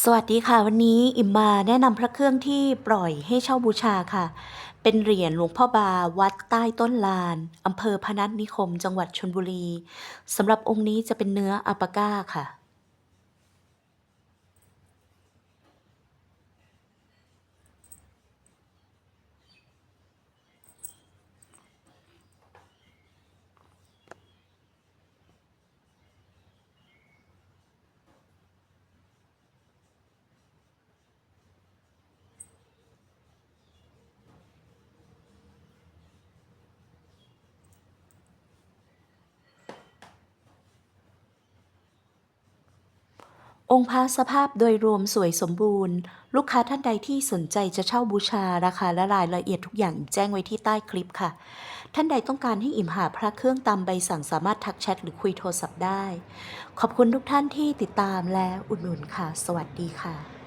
สวัสดีค่ะ วันนี้อิมมาแนะนำพระเครื่องที่ปล่อยให้เช่าบูชาค่ะ เป็นเหรียญหลวงพ่อบาวัดใต้ต้นลานอำเภอพนัสนิคม จังหวัดชนบุรีสำหรับองค์นี้จะเป็นเนื้ออัปาก้าค่ะ องค์พระสภาพโดยรวมสวยสมบูรณ์ ลูกค้าท่านใดที่สนใจจะเช่าบูชาราคาและรายละเอียดทุกอย่างแจ้งไว้ที่ใต้คลิปค่ะ ท่านใดต้องการให้อิ่มหาพระเครื่องตามใบสั่งสามารถทักแชทหรือคุยโทรศัพท์ได้ ขอบคุณทุกท่านที่ติดตามและอุดหนุนค่ะ สวัสดีค่ะ